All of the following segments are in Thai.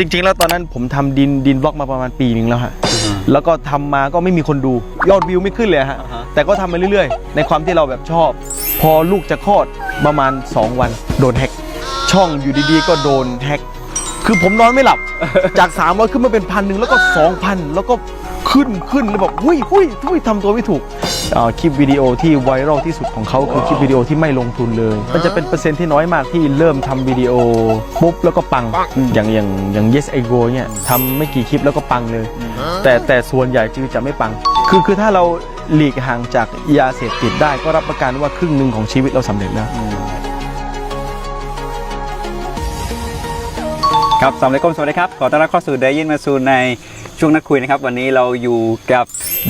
จริง ๆ แล้วตอนนั้นผมทำดินดินบล็อกมาประมาณปีหนึ่งแล้วฮะแล้วก็ทำมาก็ไม่มีคนดูยอดวิวไม่ขึ้นเลยฮะอ่าฮะแต่ก็ทำไปเรื่อย ๆ ในความที่เราแบบชอบ พอลูกจะคลอดประมาณ 2 วันโดนแฮกช่องอยู่ดีๆ ก็โดนแฮกคือผมนอนไม่หลับจาก300ขึ้นมาเป็นพันหนึ่งแล้วก็2,000แล้วก็ ขึ้นขึ้นแล้วแบบหุ้ยหุ้ยหุ้ยทำตัวไม่ถูกเอ่อคลิปวิดีโอที่ไวรัลที่สุดของเขาคือคลิปวิดีโอที่ไม่ลงทุนเลย มันจะเป็นเปอร์เซ็นต์ที่น้อยมากที่เริ่มทำวิดีโอปุ๊บแล้วก็ปังอย่างอย่างอย่าง yes I go เนี่ยทำไม่กี่คลิปแล้วก็ปังเลย แต่แต่ส่วนใหญ่จือจะไม่ปัง คือคือถ้าเราหลีกห่างจากยาเสพติดได้ก็รับประกันว่าครึ่งหนึ่งของชีวิตเราสำเร็จแล้วครับสวัสดีครับสวัสดีครับ ขอต้อนรับเข้าสู่เดยินมาซูใน ช่วงนักคุยนะครับ วันนี้เราอยู่กับ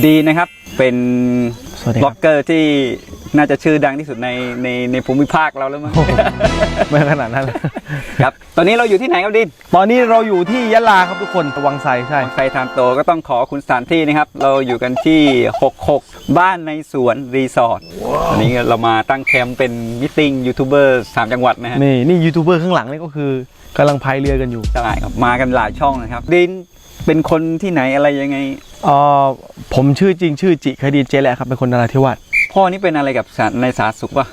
ดีนะครับ เป็นสวัสดีบคล็รัอบกเกอร์ที่น่าจะชื่อดังที่สุดในในในภูมิภาคเราแล้วมั้งไม่ขนาดนั้น ครับ ตอนนี้เราอยู่ที่ไหนครับดินตอนนี้เราอยู่ที่ยะลาครับทุกคนวังไซใช่ ใครทานโตก็ต้องขอคุณสถานที่นะครับ เราอยู่กันที่ 66 บ้านในสวนรีสอร์ทอันนี้เรามาตั้งแคมป์เป็นมิทติ้งยูทูบเบอร์สามจังหวัดนะฮะ นี่นี่ยูทูบเบอร์ข้างหลังนี่ก็คือกำลังพายเรือกันอยู่ ใช่ครับมากันหลายช่องนะครับดิน เป็นคนที่ไหนอะไรยังไง เอ่อผมชื่อจริงชื่อจิคดีเจแหละครับเป็นคนนราธิวาสพ่อนี่เป็นอะไรกับสาในสาธารณสุขป่ะ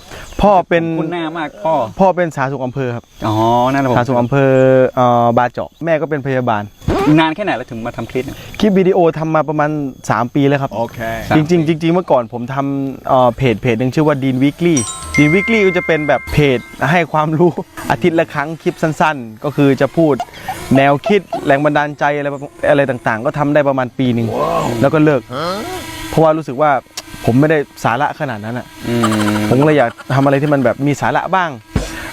พ่อเป็นคุณหน้ามากพ่อพ่อเป็นสาธารณสุขอำเภอครับอ๋อนั่นแหละผมสาธารณสุขอำเภอเอ่อบาเจาะแม่ก็เป็นพยาบาล นานแค่ไหนแล้วถึงมาทำคลิปเนี่ย คลิปวิดีโอทำมาประมาณ 3 ปีแล้วครับสามจริงๆจริงๆเมื่อก่อนผมทำเอ่อเพจเพจหนึ่งชื่อว่าดีนวิกลี่ดีนวิกลี่ก็จะเป็นแบบเพจให้ความรู้ อาทิตย์ละครั้งคลิปสั้นๆ ก็คือจะพูดแนวคิดแรงบันดาลใจอะไรประอะไรต่างๆ ก็ทำได้ประมาณปีหนึ่งแล้วก็เลิก เพราะว่ารู้สึกว่าผมไม่ได้สาระขนาดนั้นอะอืมผมก็เลยอยากทำอะไรที่มันแบบมีสาระบ้าง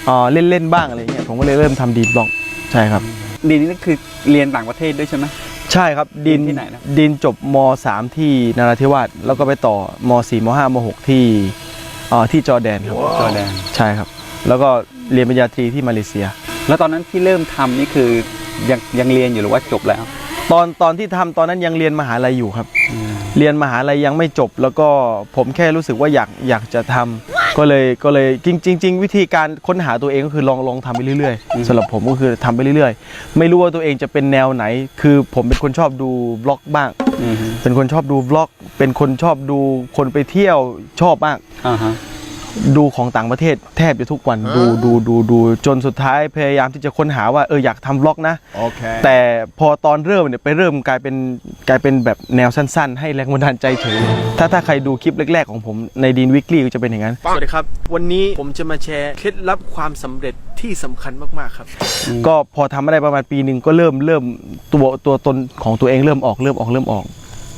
เอ่อเล่นๆบ้างอะไรเงี้ยผมก็เลยเริ่มทำดีนบล็อกใช่ครับดินนี่คือเรียนต่างประเทศด้วยใช่ไหม ใช่ครับดินที่ไหนนะ ดินจบม 3 ที่นราธิวาสแล้วก็ไปต่อม 4 ม 5 ม 6 ที่เอ่อที่จอร์แดนครับจอร์แดน ใช่ครับ แล้วก็เรียนปริญญาตรีที่มาเลเซีย แล้วตอนนั้นที่เริ่มทำนี่คือยังยังเรียนอยู่หรือว่าจบแล้ว ตอนตอนที่ทำตอนนั้นยังเรียนมหาลัยอยู่ครับ เรียนมหาลัยยังไม่จบ แล้วก็ผมแค่รู้สึกว่าอยากอยากจะทำก็เลยก็เลยจริงจริงๆวิธีการค้นหาตัวเองก็คือลองลองทำไปเรื่อยอืมๆสำหรับผมก็คือทำไปเรื่อยๆ ไม่รู้ว่าตัวเองจะเป็นแนวไหน คือผมเป็นคนชอบดูบล็อกบ้างอืมเป็นคนชอบดูบล็อก เป็นคนชอบดูคนไปเที่ยวชอบมากอ่าฮะ ดูของต่างประเทศแทบจะทุกวันดูดูดูดูจนสุดท้ายพยายามที่จะค้นหาว่าเอออยากทำบล็อกนะ โอเค แต่พอตอนเริ่มเนี่ยไปเริ่มกลายเป็นกลายเป็นแบบแนวสั้นๆ ให้แรงบันดาลใจเฉยถ้าถ้าใครดูคลิปแรกๆของผมในดีนวิกฤตก็จะเป็นอย่างนั้น สวัสดีครับ วันนี้ผมจะมาแชร์เคล็ดลับความสำเร็จที่สำคัญมากๆครับ ก็พอทำมาได้ประมาณปีหนึ่งก็เริ่มเริ่มตัวตัวตนของตัวเองเริ่มออกเริ่มออกเริ่มออก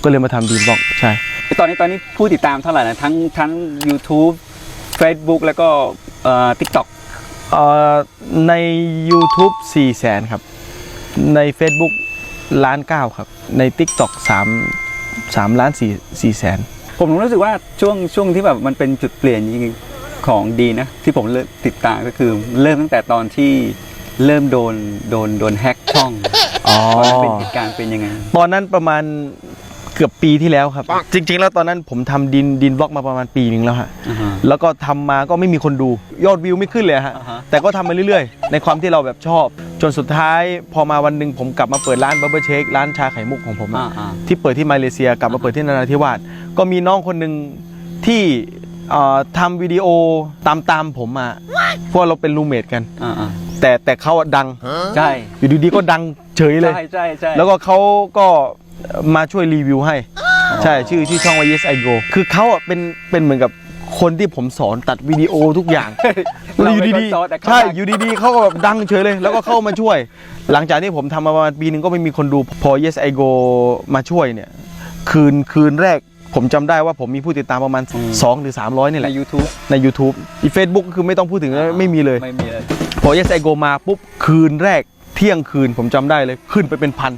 ก็เลยมาทำดีนบล็อกใช่ ตอนนี้ตอนนี้ผู้ติดตามเท่าไหร่นะทั้งทั้ง YouTube Facebook แล้วก็เอ่อ TikTok เอ่อใน YouTube 4 0 0แสนครับ ใน Facebook ล้านเก้าครับ ใน TikTok 3 3ล้าน4 4แสนผมรู้สึกว่าช่วงช่วงที่แบบมันเป็นจุดเปลี่ยนจริงๆของดีนะ ที่ผมเริ่มติดตามก็คือเริ่มตั้งแต่ตอนที่เริ่มโดนโดนโดนแฮ็กช่องอ๋อตอนนั้นเป็นเหตุการณ์เป็นยังไง ตอนนั้นประมาณ เกือบปีที่แล้วครับ จริง ๆ แล้วตอนนั้นผมทำดินดินบล็อกมาประมาณปีหนึ่งแล้วฮะอ่าฮะแล้วก็ทำมาก็ไม่มีคนดูยอดวิวไม่ขึ้นเลยฮะอ่าฮะแต่ก็ทำมาเรื่อยๆ ในความที่เราแบบชอบ จนสุดท้ายพอมาวันหนึ่งผมกลับมาเปิดร้านบับเบิลเชคร้านชาไข่มุกของผมอะอ่าอ่าที่เปิดที่มาเลเซียกลับมาเปิดที่นราธิวาสก็มีน้องคนหนึ่งที่เอ่อทำวิดีโอตามตามๆผมมาเพราะเราเป็นรูเมทกันอ่าอ่าแต่แต่เขาอะดังใช่อยู่ดีๆก็ดังเฉยเลยใช่ใช่ใช่แล้วก็เขาก็ มาช่วยรีวิวให้ ใช่ชื่อที่ช่องว่า Yes I Go คือเขาอะเป็นเป็นเหมือนกับคนที่ผมสอนตัดวิดีโอทุกอย่างเราอยู่เป็นคนดีสอนแต่ๆเขา ใช่ดังอยู่ดีๆเขาก็แบบดังเฉยเลย แล้วก็เข้ามาช่วย หลังจากที่ผมทำมาประมาณปีหนึ่งก็ไม่มีคนดูพอ Yes I Go มาช่วยเนี่ย คืนคืนแรกผมจำได้ว่าผมมีผู้ติดตามประมาณ 2 หรือ 300นี่แหใน ละ YouTube ใน YouTube อีเฟซบุ๊กคือไม่ต้องพูดถึงแล้วไม่มีเลย ไม่มีเลย พอ Yes I Go มาปุ๊บคืนแรกเที่ยงคืนผมจำได้เลยขึ้นไปเป็นพัน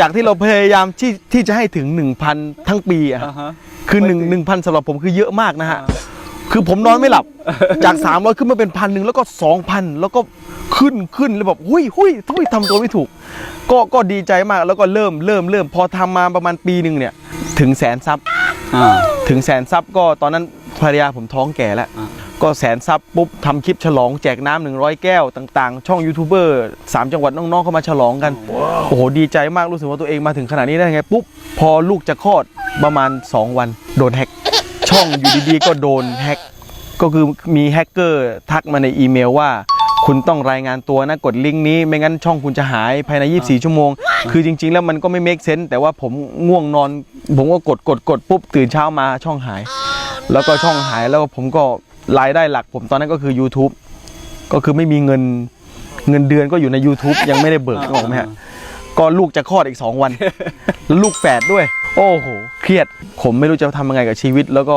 จากที่เราพยายามที่ที่จะให้ถึง 1,000 ทั้งปีอะอ่าฮะคือหนึ่งหนึ่งพันสำหรับผมคือเยอะมากนะฮะ คือผมนอนไม่หลับ จาก3ามร้อยขึ้นมาเป็นพันหนึ่งแล้วก็สองพันแล้วก็ขึ้นขึ้นแล้วแบบหุยหุยทุยทำตัวไม่ถูก ก็ก็ดีใจมากแล้วก็เริ่มเริ่มเริ่มพอทำมาประมาณปีหนึ่งเนี่ย ถึงแสนซับอ่าถึงแสนซับก็ตอนนั้น ภรรยาผมท้องแก่แล้วอ่าก็แสนซับปุ๊บทำคลิปฉลองแจกน้ำหนึ่งร้อยแก้วต่างๆ ช่องยูทูบเบอร์สามจังหวัดน้องๆเข้ามาฉลองกัน โอ้โห ดีใจมากรู้สึกว่าตัวเองมาถึงขนาดนี้ได้ไงปุ๊บ พอลูกจะคลอดประมาณ 2 วัน โดนแฮ็กช่องอยู่ดีๆ ก็โดนแฮ็กก็คือมีแฮกเกอร์ทักมาในอีเมลว่าคุณต้องรายงานตัวนะกดลิงก์นี้ ไม่งั้นช่องคุณจะหายภายใน 24 ชั่วโมง คือจริง ๆ แล้วมันก็ไม่เมคเซน s ์แต่ว่าผมง่วงนอน ผมก็กดกดกดปุ๊บ ตื่นเช้ามาช่องหาย แล้วก็ช่องหายแล้วก็ผมก็รายได้หลัก ผมตอนนั้นก็คือ YouTube ก็คือไม่มีเงินเงินเดือนก็อยู่ใน YouTube ยังไม่ได้เบิกนึกออกไหมฮะก็ลูกจะคลอดอีก 2 วัน แล้วลูกแฝดด้วย โอ้โห เครียด ผมไม่รู้จะทำยังไงกับชีวิต แล้วก็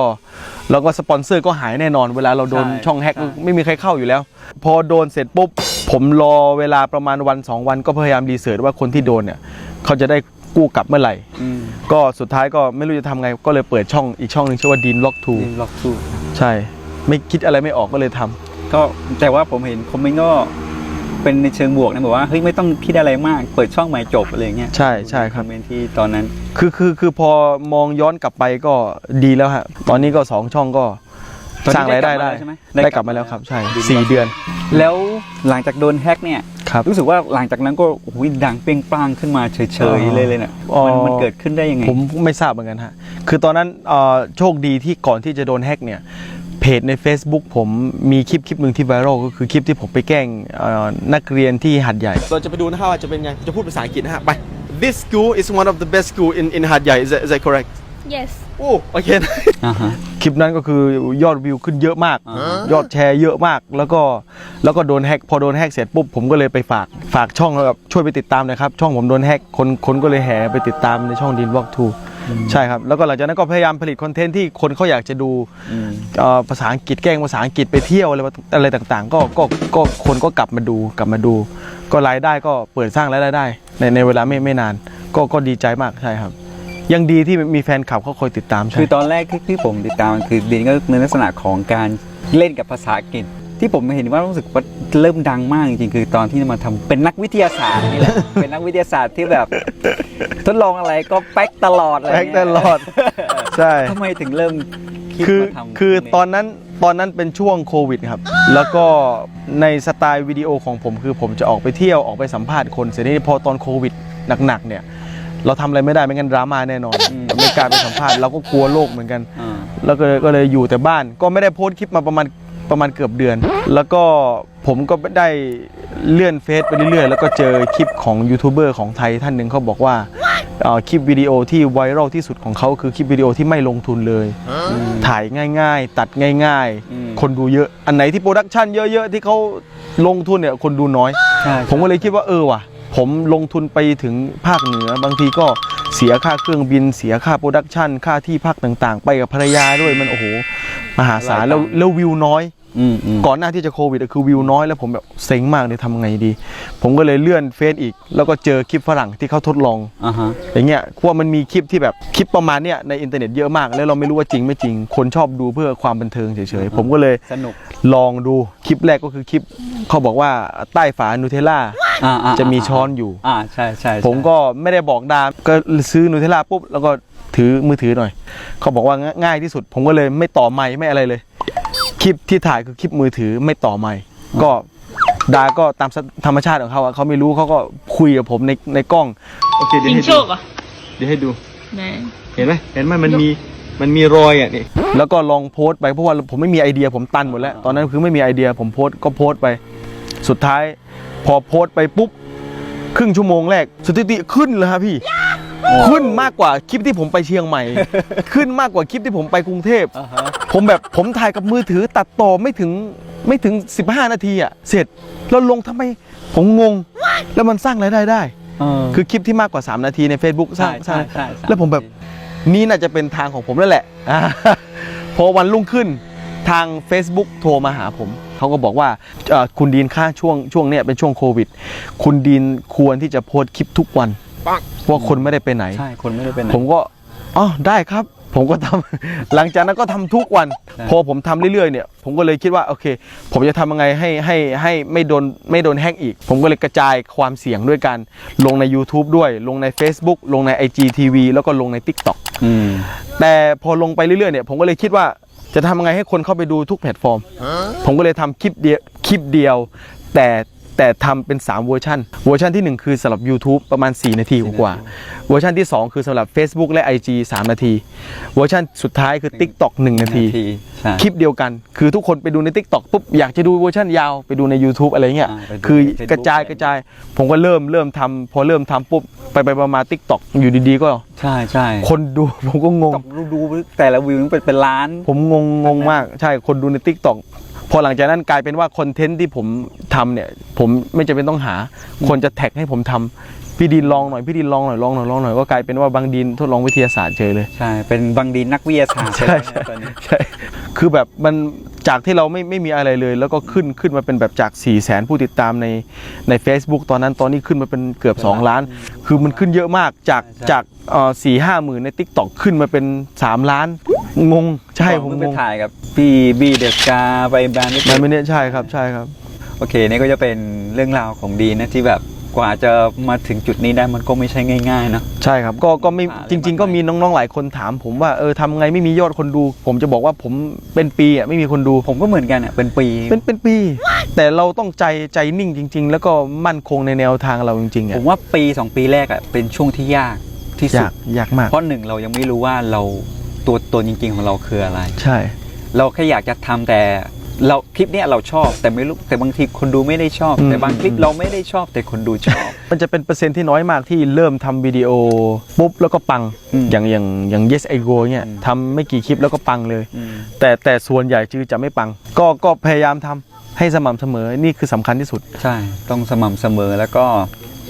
แล้วก็สปอนเซอร์ก็หายแน่นอน เวลาเราโดนใช่ช่องแฮกใช่ไม่มีใครเข้าอยู่แล้ว พอโดนเสร็จปุ๊บ ผมรอเวลาประมาณวัน 2 วัน ก็พยายามรีเสิร์ชว่าคนที่โดนเนี่ย เขาจะได้ กู้กลับเมื่อไหร่อืมก็สุดท้ายก็ไม่รู้จะทำไง ก็เลยเปิดช่องอีกช่องหนึ่งชื่อว่าดีนล็อกทูดินล็อกทูใช่ ไม่คิดอะไรไม่ออกก็เลยทำ ก็แต่ว่าผมเห็นคอมเมนต์ก็เป็นในเชิงบวกนะบอกว่าเฮ้ยไม่ต้องคิดอะไรมาก เปิดช่องใหม่จบอะไรอย่างเงี้ยใช่ใช่ครับคอมเมนต์ที่ตอนนั้น คือคือคือพอมองย้อนกลับไปก็ดีแล้วฮะ ตอนนี้ก็สองช่องก็ตอนนี้สร้างรายได้ได้ได้กลับมาแล้วใช่ไหมได้กลับมาแล้วครับ ใช่ดีมากสี่เดือน แล้วหลังจากโดนแฮ็กเนี่ย ครับรู้สึกว่าหลังจากนั้นก็โอ้ยดังเปรี้ยงปร้างขึ้นมาเฉยอ๋อๆเลยเลยเนี่ยอ๋อมันมันเกิดขึ้นได้ยังไงผมไม่ทราบเหมือนกันฮะคือตอนนั้นเอ่อโชคดีที่ก่อนที่จะโดนแฮ็กเนี่ยเพจใน Facebook ผมมีคลิปคลิปหนึ่งที่ไวรัลก็คือคลิปที่ผมไปแกล้งเอ่อนักเรียนที่หัดใหญ่เราจะไปดูนะครับว่าจะเป็นไงจะพูดภาษาอังกฤษนะฮะไป This school is one of the best school in in หัดใหญ่ is that, is that correct Yes. โอ้โอเคอ่าฮะ คลิปนั้นก็คือยอดวิวขึ้นเยอะมาก อ่าฮะ ยอดแชร์เยอะมาก แล้วก็แล้วก็โดนแฮกพอโดนแฮกเสร็จปุ๊บผมก็เลยไปฝากฝากช่องแล้วแบบช่วยไปติดตามหนะครับ ช่องผมโดนแฮกคนคนก็เลยแห่ไปติดตามในช่องดินวอล์กทูใช่ครับ แล้วก็หลังจากนั้นก็พยายามผลิตคอนเทนต์ที่คนเขาอยากจะดูอืมเอ่อภาษาอังกฤษแกล้งภาษาอังกฤษไปเที่ยวอะไรอะไรต่างๆ ก็ก็ก็คนก็กลับมาดูกลับมาดู ก็รายได้ก็เปิดสร้างรายได้ได้ในในเวลาไม่ไม่นาน ก็ก็ดีใจมากใช่ครับ ยังดีที่มีแฟนคลับเขาคอยติดตามใช่คือตอนแรกที่ที่ผมติดตามคือดินก็ในลักษณะของการเล่นกับภาษาอังกฤษ ที่ผมเห็นว่ารู้สึกว่าเริ่มดังมากจริงๆคือตอนที่มาทำเป็นนักวิทยาศาสตร์นี่แหละ เป็นนักวิทยาศาสตร์ที่แบบ ทดลองอะไรก็แป๊กตลอดอะไรแป๊กเงี้ยตลอด ใช่ ทำไมถึงเริ่มคิดคือมาทำคือเยตอนนั้นตอนนั้นเป็นช่วงโควิดครับ แล้วก็ในสไตล์วิดีโอของผมคือผมจะออกไปเที่ยวออกไปสัมภาษณ์คนเสร็จนี่พอตอนโควิดหนักๆเนี่ย เราทำอะไรไม่ได้ไม่งั้นดราม่าแน่นอนไม่กล้าไปสัมภาษณ์เราก็กลัวโลกเหมือนกัน อ่า แล้วก็เลยก็เลยอยู่แต่บ้านก็ไม่ได้โพสต์คลิปมาประมาณประมาณเกือบเดือน แล้วก็ผมก็ได้เลื่อนเฟซไปเรื่อยๆ แล้วก็เจอคลิปของยูทูบเบอร์ของไทยท่านหนึ่งเขาบอกว่าเอ่อคลิปวิดีโอที่ไวรัลที่สุดของเขาคือคลิปวิดีโอที่ไม่ลงทุนเลย ถ่ายง่ายๆ ตัดง่ายอืม ๆ คนดูเยอะอันไหนที่โปรดักชันเยอะๆ ที่เขาลงทุนเนี่ยคนดูน้อย ใช่ผมก็เลยคิดว่าเออว่ะ ผมลงทุนไปถึงภาคเหนือ บางทีก็เสียค่าเครื่องบิน เสียค่าโปรดักชันค่าที่พักต่างๆ ไปกับภรรยาด้วยมันโอ้โหมหาศาลแล้วแล้ววิวน้อยอืมอืม ก่อนหน้าที่จะโควิดอะคือวิวน้อยแล้วผมแบบเซ็งมากเลยทำไงดี ผมก็เลยเลื่อนเฟซอีก แล้วก็เจอคลิปฝรั่งที่เขาทดลองอ่าฮะอย่างเงี้ยเพราะว่ามันมีคลิปที่แบบคลิปประมาณเนี้ยในอินเทอร์เน็ตเยอะมาก แล้วเราไม่รู้ว่าจริงไม่จริง คนชอบดูเพื่อความบันเทิงเฉยๆ ผมก็เลยสนุกลองดูคลิปแรกก็คือคลิป เขาบอกว่าใต้ฝานูเทลล่าอ่าอ่าจะมีช้อนอยู่อ่าใช่ใช่ใช่ผมก็ไม่ได้บอกดามก็ซื้อนูเทลล่าปุ๊บแล้วก็ถือมือถือหน่อย เขาบอกว่าง่ายที่สุด ผมก็เลยไม่ต่อไมค์ไม่อะไรเลย คลิปที่ถ่ายคือคลิปมือถือไม่ต่อไมค์ก็ดาก็ตามธรรมชาติของเขาอะเขาไม่รู้เขาก็คุยกับผมในในกล้องโอเคเดี๋ยวยิงให้โชดูคเหรอะเดี๋ยวให้ดู ไหนเห็นไหมเห็นไหมมันมีมันมีรอยอะนี่แล้วก็ลองโพสต์ไปเพราะว่าผมไม่มีไอเดียผมตันหมดแล้ว ตอนนั้นคือไม่มีไอเดียผมโพสต์ก็โพสต์ไป สุดท้าย พอโพสต์ไปปุ๊บ ครึ่งชั่วโมงแรกสถิติขึ้นเลยครับพี่ ขึ้นมากกว่าคลิปที่ผมไปเชียงใหม่ ขึ้นมากกว่าคลิปที่ผมไปกรุงเทพอ่าฮะผมแบบผมถ่ายกับมือถือตัดต่อไม่ถึงไม่ถึง 15 นาทีอะเสร็จแล้วลงทำไมผมงง แล้วมันสร้างรายได้ได้เออคือคลิปที่มากกว่า 3 นาทีใน Facebook สร้างสใช่ร้างใช่ใช่แล้วผมแบบนี่น่าจะเป็นทางของผมแล้วแหละอ่าพอวันรุ่งขึ้นทาง Facebook โทรมาหาผม เขาก็บอกว่าเอ่อคุณดีนค่าช่วงช่วงเนี้ยเป็นช่วงโควิด คุณดีนควรที่จะโพสต์คลิปทุกวัน เพราะว่าคนไม่ได้ไปไหน ใช่คนไม่ได้เป็นไหนผมก็อ๋อได้ครับ ผมก็ทำ หลังจากนั้นก็ทำทุกวันใช่พอผมทำเรื่อยๆเนี่ย ผมก็เลยคิดว่าโอเค ผมจะทำยังไงให้ให้ให้ไม่โดนไม่โดนแฮกอีก ผมก็เลยกระจายความเสี่ยงด้วยการลงใน YouTube ด้วย ลงใน Facebook ลงใน IGTV แล้วก็ลงใน TikTok อืม แต่พอลงไปเรื่อยๆเนี่ยผมก็เลยคิดว่าจะทำยังไงให้คนเข้าไปดูทุกแพลตฟอร์ม ผมก็เลยทำคลิปเดียวคลิปเดียว แต่ แต่ทำเป็น 3 เวอร์ชันเวอร์ชันที่ 1 คือสำหรับ YouTube ประมาณ 4 นาทีกว่าๆเวอร์ชันที่ 2 คือสำหรับ Facebook และ IG 3 นาที เวอร์ชันสุดท้ายคือ TikTok 1นาทีใช่คลิปเดียวกัน คือทุกคนไปดูใน Tik t o อกปุ๊บอยากจะดูเวอร์ชันยาวไปดูใน YouTube อะไรเงี้ยอ่าไปดูคือใน Facebook กระจายกระจาย ผมก็เริ่มเริ่มทำพอเริ่มทำปุ๊บไปไปประมาณ Tik t o อกอยู่ดีๆก็ใช่ใช่คนดูผมก็งงตกดูดูแต่ละวิวมันเป็นเป็นล้าน ผมงงงงมากใช่คนดูใน Tik t o อกพ อหลังจากนั้นกลายเป็นว่าคอนเทนต์ที่ผมทำเนี่ยผมไม่จำเป็นต้องหา คนจะแท็กให้ผมทำพี่ดินลองหน่อยพี่ดินลองหน่อยลองหน่อยลองหน่อยก็กลายเป็นว่าบางดินทดลองวิทยาศาสตร์เฉยเลยใช่เป็นบางดีนักวิทยาศาสตร์ใช่ไปแล้วนะตอนนี้ใช่คือแบบมัน จากที่เราไม่ไม่มีอะไรเลย แล้วก็ขึ้นขึ้นมาเป็นแบบจาก4ี่แสนผู้ติดตามในใน Facebook ตอนนั้นตอนนี้ขึ้นมาเป็นเกือบ 2 ล้าน คือมันขึ้นเยอะมากจากใช่ จากสี่ห้าหมื่นใน t ิ k t o k ขึ้นมาเป็น 3 ล้าน งงใช่ผมเพิ่งงไปงถ่ายกับพี่บีเดสกาไปแบรนด์มันไม่เนี่ยใช่ครับใช่ครับ โอเคนี่ก็จะเป็นเรื่องราวของดีนะที่แบบ กว่าจะมาถึงจุดนี้ได้มันก็ไม่ใช่ง่ายๆเนอะใช่ครับก็ก็ไม่หาอะไรจริง ๆ ก็มากมายมีน้องๆหลายคนถาม ผมว่าเออทำไงไม่มียอดคนดู ผมจะบอกว่าผมเป็นปีอะไม่มีคนดู ผมก็เหมือนกันอะเป็นปีเป็นเป็นปี แต่เราต้องใจใจนิ่งจริง ๆ แล้วก็มั่นคงในแนวทางเราจริงๆผอะมว่าปีสองปีแรกอะเป็นช่วงที่ยากที่อสุยาดกอยากมากเพราะหนึ่งเรายังไม่รู้ว่าเราตัวตนจริง ๆ ของเราคืออะไร ใช่ เราแค่อยากจะทำแต่ เราคลิปเนี้ยเราชอบแต่ไม่รู้แต่บางทีคนดูไม่ได้ชอบ แต่บางคลิปเราไม่ได้ชอบแต่คนดูชอบ มันจะเป็นเปอร์เซ็นต์ที่น้อยมากที่เริ่มทำวิดีโอปุ๊บแล้วก็ปังอืมอย่างอย่างอย่าง yes I go เนี่ยอืมทำไม่กี่คลิปแล้วก็ปังเลย อืม แต่แต่ส่วนใหญ่จือจะไม่ปัง ก็ก็พยายามทำให้สม่ำเสมอนี่คือสำคัญที่สุด ใช่ ต้องสม่ำเสมอแล้วก็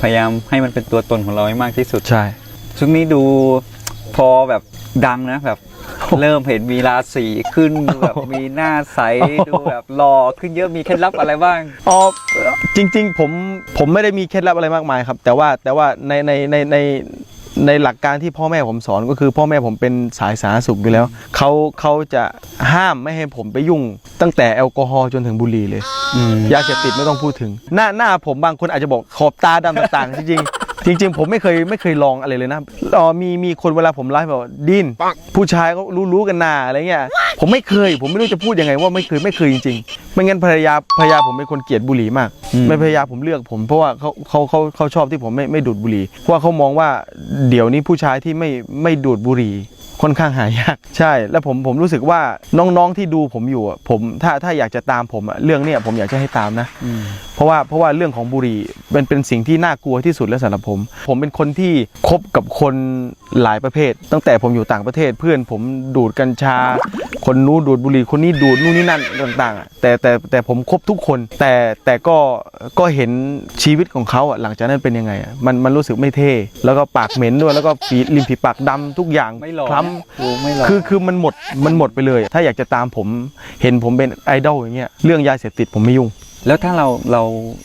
พยายามให้มันเป็นตัวตนของเราให้มากที่สุด ใช่ ช่วงนี้ดูพอแบบดังนะแบบ เริ่มเห็นมีราศีขึ้นดูแบบมีหน้าใสดูแบบหล่อขึ้นเยอะมีเคล็ดลับอะไรบ้างอ๋อจริง ๆ ผมผมไม่ได้มีเคล็ดลับอะไรมากมายครับ แต่ว่าแต่ว่าในในในในในหลักการที่พ่อแม่ผมสอนก็คือพ่อแม่ผมเป็นสายสาธารณสุขอยู่แล้วเขาเขาจะห้ามไม่ให้ผมไปยุ่ง ตั้งแต่แอลกอฮอล์จนถึงบุหรี่เลยยาเสพติดไม่ต้องพูดถึง หน้าหน้าผมบางคนอาจจะบอกขอบตาดำต่างๆจริงๆ จริงๆ ผมไม่เคยไม่เคยลองอะไรเลยนะอ๋อมีมีคนเวลาผมไลฟ์บอกว่าดินผู้ชายก็รู้รู้กันนาอะไรเงี้ยผมไม่เคย ผมไม่รู้จะพูดยังไงว่าไม่เคยไม่เคยจริงๆไม่งั้นภรรยาภรรยาผมเป็นคนเกลียดบุหรี่มากอืมไม่ภรรยาผมเลือกผมเพราะว่าเขาเขาเขาเขาชอบที่ผมไม่ไม่ดูดบุหรี่เพราะว่าเขามองว่าเดี๋ยวนี้ผู้ชายที่ไม่ไม่ดูดบุหรี่ ค่อนข้างหายากใช่ แล้วผมผมรู้สึกว่าน้องๆที่ดูผมอยู่อะผมถ้าถ้าอยากจะตามผมอะเรื่องเนี้ยผมอยากจะให้ตามนะอืมเพราะว่าเพราะว่าเรื่องของบุหรี่เป็นเป็นสิ่งที่น่ากลัวที่สุดแล้วสำหรับผม ผมเป็นคนที่คบกับคนหลายประเภท ตั้งแต่ผมอยู่ต่างประเทศเพื่อนผมดูดกัญชา คนนู้นดูดบุหรี่คนนี้ดูดนู่นนี่นั่นต่างๆอะแต่แต่แต่ผมคบทุกคน แต่แต่ก็ก็เห็นชีวิตของเขาอะหลังจากนั้นเป็นยังไงอะมันมันรู้สึกไม่เท่ แล้วก็ปากเหม็นด้วยแล้วก็ฝีริมฝีปากดำทุกอย่างไม่หล่อคล้นะดูไม่หล่อำคือคือมันหมดมันหมดไปเลย ถ้าอยากจะตามผมเห็นผมเป็นไอดอลอย่างเงี้ยเรื่องยาเสพติดผมไม่ยุ่ง แล้วถ้าเราเรา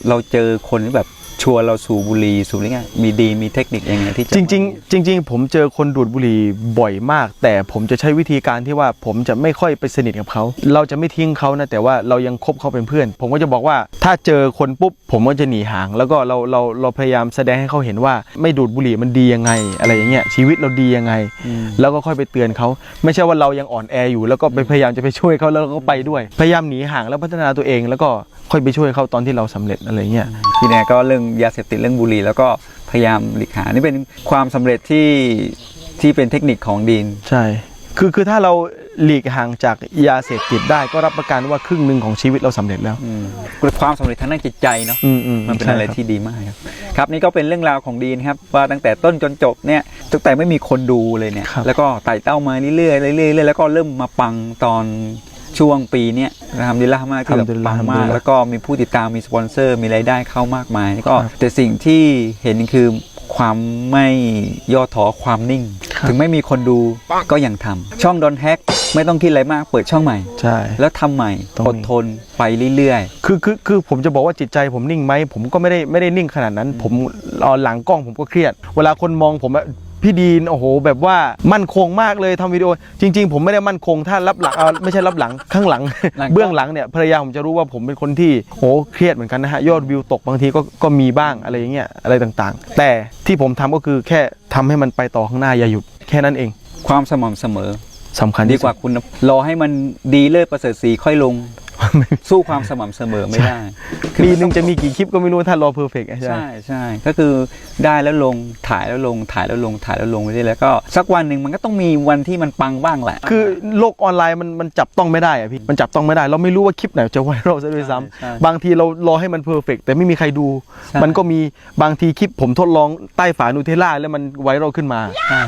เราเจอคนที่แบบ ชวนเราสูบบุหรี่สูบอะไรเงี้ยมีดีมีเทคนิคยังไงที่จะจริงๆจริง ๆ ผมเจอคนดูดบุหรี่บ่อยมาก แต่ผมจะใช้วิธีการที่ว่าผมจะไม่ค่อยไปสนิทกับเขา เราจะไม่ทิ้งเขานะแต่ว่าเรายังคบเขาเป็นเพื่อน ผมก็จะบอกว่าถ้าเจอคนปุ๊บผมก็จะหนีห่าง แล้วก็เราเราเราพยายามแสดงให้เขาเห็นว่า ไม่ดูดบุหรี่มันดียังไง อะไรอย่างเงี้ยชีวิตเราดียังไงอืมแล้วก็ค่อยไปเตือนเขา ไม่ใช่ว่าเรายังอ่อนแออยู่ แล้วก็ไปพยายามจะไปช่วยเขาแล้วเราก็ไปด้วย พยายามหนีห่างแล้วพัฒนาตัวเองแล้วก็ ค่อยไปช่วยเขาตอนที่เราสำเร็จอะไรเงี้ยพี่แนก็เรื่องยาเสพติดเรื่องบุหรี่แล้วก็พยายามหลีกหานี่เป็นความสำเร็จที่ที่เป็นเทคนิคของดีนใช่คือคือถ้าเราหลีกห่างจากยาเสพติดได้ก็รับประกันว่าครึ่งหนึ่งของชีวิตเราสำเร็จแล้วอืมความสำเร็จทางด้านจิตใจเนาะอืมอืมมันเป็นใช่อะไรครับที่ดีมากครับครับนี่ก็เป็นเรื่องราวของดีนครับว่าตั้งแต่ต้นจนจบเนี่ยตั้งแต่ไม่มีคนดูเลยเนี่ยครับแล้วก็ไต่เต้ามาเรื่อยๆเรื่อยๆเรื่อยๆแล้วก็เริ่มมาปังตอน ช่วงปีเนี้ยทำดีละมากที่แบบปังมาก แล้วก็มีผู้ติดตามมีสปอนเซอร์ มีรายได้เข้ามากมายก็แต่สิ่งที่เห็นคือความไม่ย่อท้อความนิ่ง ถึงไม่มีคนดูก็ยังทำช่องดอนแฮกไม่ต้องคิดอะไรมากเปิดช่องใหม่ ใช่ แล้วทำใหม่ต้องอมีดทนไปเรื่อยคือคือคือผมจะบอกว่าจิตใจผมนิ่งไหม ผมก็ไม่ได้ไม่ได้นิ่งขนาดนั้น ผมเอ่อหลังกล้องผมก็เครียด เวลาคนมองผมอะ พี่ดีนโอ้โห แบบว่ามั่นคงมากเลยทำวิดีโอ จริง ๆ ผมไม่ได้มั่นคงถ้ารับหลังเอ่อไม่ใช่รับหลังข้างหลังหลังกล้องเบื้องหลังเนี่ยภรรยาผมจะรู้ว่าผมเป็นคนที่โหเครียดเหมือนกันนะฮะยอดวิวตกบางทีก็ก็มีบ้างอะไรอย่างเงี้ยอะไรต่างๆ แต่ที่ผมทำก็คือแค่ทำให้มันไปต่อข้างหน้าอย่าหยุดแค่นั้นเองๆความสม่ำเสมอสำคัญดีที่กว่าคุณรอให้มันดีเลิศประเสริฐสีค่อยลง สู้ความสม่ำเสมอไม่ได้ปีหนึ่งจะมีกี่คลิปก็ไม่รู้ถ้ารอเพอร์เฟกต์ใช่ไหมใช่ใช่ก็คือได้แล้วลงถ่ายแล้วลงถ่ายแล้วลงถ่ายแล้วลงไปเรื่อยๆแล้วก็สักวันหนึ่งมันก็ต้องมีวันที่มันปังบ้างแหละ คือโลกออนไลน์มันมันจับต้องไม่ได้อะพี่มันจับต้องไม่ได้ เราไม่รู้ว่าคลิปไหนจะไวรัลซะด้วยซ้ใช่ำบางทีเรารอให้มันเพอร์เฟกแต่ไม่มีใครดูใช่มันก็มีบางทีคลิปผมทดลองใต้ฝานูเทลล่าแล้วมันไวรัลขึ้นมาใช่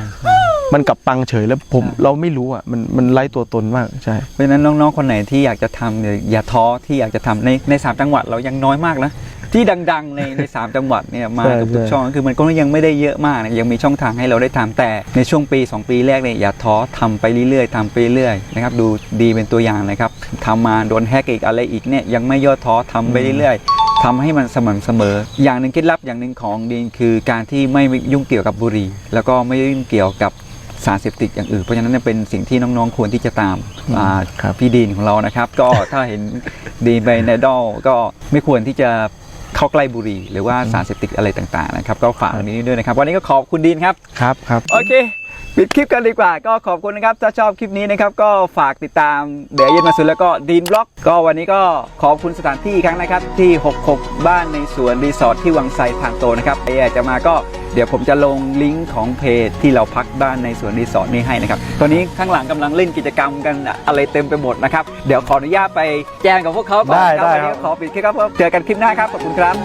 มันกลับปังเฉยแล้วผมเราไม่รู้อะมันมันไร้ตัวตนมากใช่เพราะฉะนั้นน้องๆคนไหนที่อยากจะทำเนี่ยอย่าท้อที่อยากจะทำในในสามจังหวัดเรายังน้อยมากนะที่ดัง ๆ ในในสามจังหวัดเนี่ยมาใช่กับทุกใช่ช่องคือมันก็ยังไม่ได้เยอะมากนะยังมีช่องทางให้เราได้ทำแต่ในช่วงปี 2 ปีแรกเนี่ยอย่าท้อทำไปเรื่อยๆทำไปเรื่อยๆนะครับดูดีเป็นตัวอย่างนะครับทำมาโดนแฮกอีกอะไรอีกเนี่ยยังไม่ย่อท้อทำไปเรื่อยๆทำให้มันสม่ำเสมอ อย่างหนึ่งเคล็ดลับอย่างหนึ่งของดีนคือการที่ไม่ยุ่งเกี่ยวกับบุหรี่ แล้วก็ไม่ยุ่งเกี่ยวกับ สารเสพติดอย่างอื่น เพราะฉะนั้นเนยเป็นสิ่งที่น้องๆควรที่จะตามอ่าครับพี่ดีนของเรานะครับ ก็ถ้าเห็นดีนไปในดอลก็ไม่ควรที่จะเข้าใกล้บุหรี่หรือว่าสารเสพติดอะไรต่างๆนะครับ ก็ฝากอันนี้ด้วยนะครับ วันนี้ก็ขอบคุณดีนครับครับครับโอเคปิดคลิปกันดีกว่าก็ขอบคุณนะครับ ถ้าชอบคลิปนี้นะครับ ก็ฝากติดตามเดี๋ยวเย็นมาสุดแล้วก็ดีนบล็อก ก็วันนี้ก็ขอบคุณสถานที่อีกครั้งนะครับ ที่ 66 บ้านในสวนรีสอร์ทที่วังไซทางโตนะครับใครอยากจะมาก็ เดี๋ยวผมจะลงลิงก์ของเพจที่เราพักบ้านในสวนรีสอร์ทนี้ให้นะครับ ตอนนี้ข้างหลังกำลังเล่นกิจกรรมกันอะไรเต็มไปหมดนะครับ เดี๋ยวขออนุญาตไปแจ้งกับพวกเขาก่อนนะครับได้ได้วันนี้ครับขอปิดคลิปครับผมเจอกันคลิปหน้าครับ ขอบคุณครับ